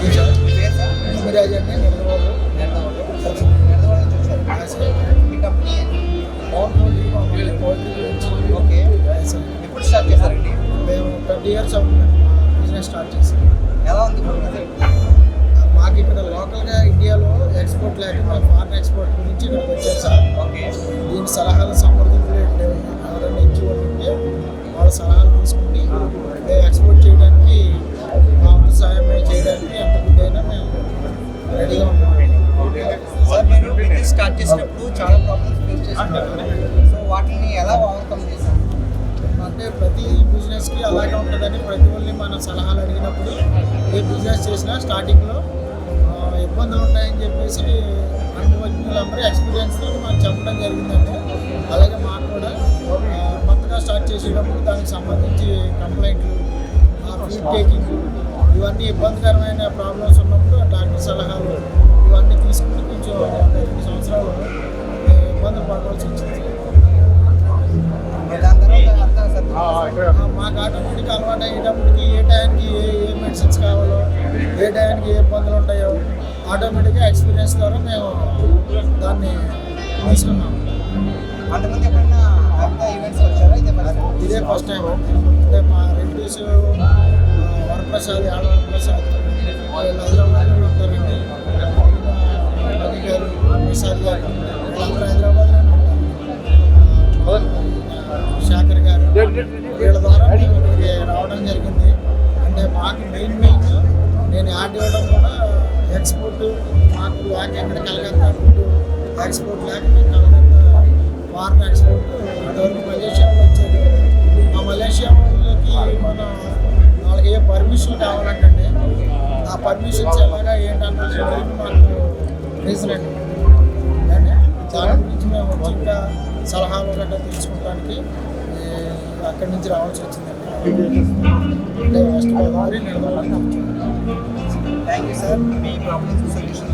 అండి ఎప్పుడు స్టార్ట్ చేశారండి మేము ట్వంటీ ఇయర్స్ అవుతుంది బిజినెస్ స్టార్ట్ చేసి ఎలా ఉంది మాకు ఇక్కడ లోకల్గా ఇండియాలో ఎక్స్పోర్ట్ లేక ఫారెన్ ఎక్స్పోర్ట్ గురించి ఇక్కడికి వచ్చారు సార్ ఓకే దీని సలహాలు సంప్రదింపులు ఏంటి? ఎవరైనా ఇచ్చి ఉంటే వాళ్ళ సలహాలు తీసుకుని స్టార్ట్ చేసినప్పుడు చాలా ప్రాబ్లమ్స్ ఫేస్ చేస్తున్నారు సో వాటిని ఎలా ఓవర్కమ్ చేశారు? అంటే ప్రతి బిజినెస్కి అలాగే ఉంటుందని ప్రతి ఒళ్ళని మన సలహాలు అడిగినప్పుడు ఏ బిజినెస్ చేసినా స్టార్టింగ్లో ఇబ్బందులు ఉంటాయని చెప్పేసి అనుభవజ్ఞులందరూ ఎక్స్పీరియన్స్తో మనం చెప్పడం జరిగిందండి. అలాగే మాకు కూడా కొత్తగా స్టార్ట్ చేసేటప్పుడు దానికి సంబంధించి కంప్లైంట్లు ఫీడ్ టేకింగ్ ఇవన్నీ ఇబ్బందికరమైన ప్రాబ్లమ్స్ ఉన్నప్పుడు డాక్టర్ సలహాలు ఇవన్నీ తీసుకుని కొంచెం ఇబ్బందులు వచ్చింది మాకు ఆటోమేటిక్ అలవాటు అయ్యేటప్పటికి ఏ టైంకి ఏ ఏ మెడిసిన్స్ కావాలో ఏ టైంకి ఏ ఇబ్బందులు ఉంటాయో ఆటోమేటిక్గా ఎక్స్పీరియన్స్ ద్వారా మేము దాన్ని తీసుకున్నాం అంతకుముందు ఎప్పుడైనా ఈవెంట్స్ వచ్చారా ఇదే ఫస్ట్ ఇదే టైం అంటే మా రిలేటివ్స్ వరప్రసాద్ ఆడ వరప్రసాద్ వీళ్ళు వీళ్ళ ద్వారా ఇక్కడికి రావడం జరిగింది అంటే మాకు మెయిన్ మెయిన్ నేను యాడ్ ఇవ్వడం కూడా ఎక్స్పోర్ట్ మాకు లేక ఇక్కడ కలకత్తా ఫుడ్ ఎక్స్పోర్ట్ లేక మేము కలకత్తా ఫారెన్ ఎక్స్పోర్ట్ అదివరకు మలేషియా వచ్చేది ఆ మలేషియా వాళ్ళకి మన వాళ్ళకి ఏ పర్మిషన్ కావాలంటే ఆ పర్మిషన్స్ ఎలాగా ఏంటన్నది మాకు రీజన్ అండి సలహాలు గట్రా తెలుసుకోవడానికి ఏ, అక్కడి నుంచి రావాల్సి వచ్చిందండి అంటే వెస్ట్ గోదావరి వచ్చాము థ్యాంక్ యూ సార్ మీ ప్రాబ్లమ్స్ సొల్యూషన్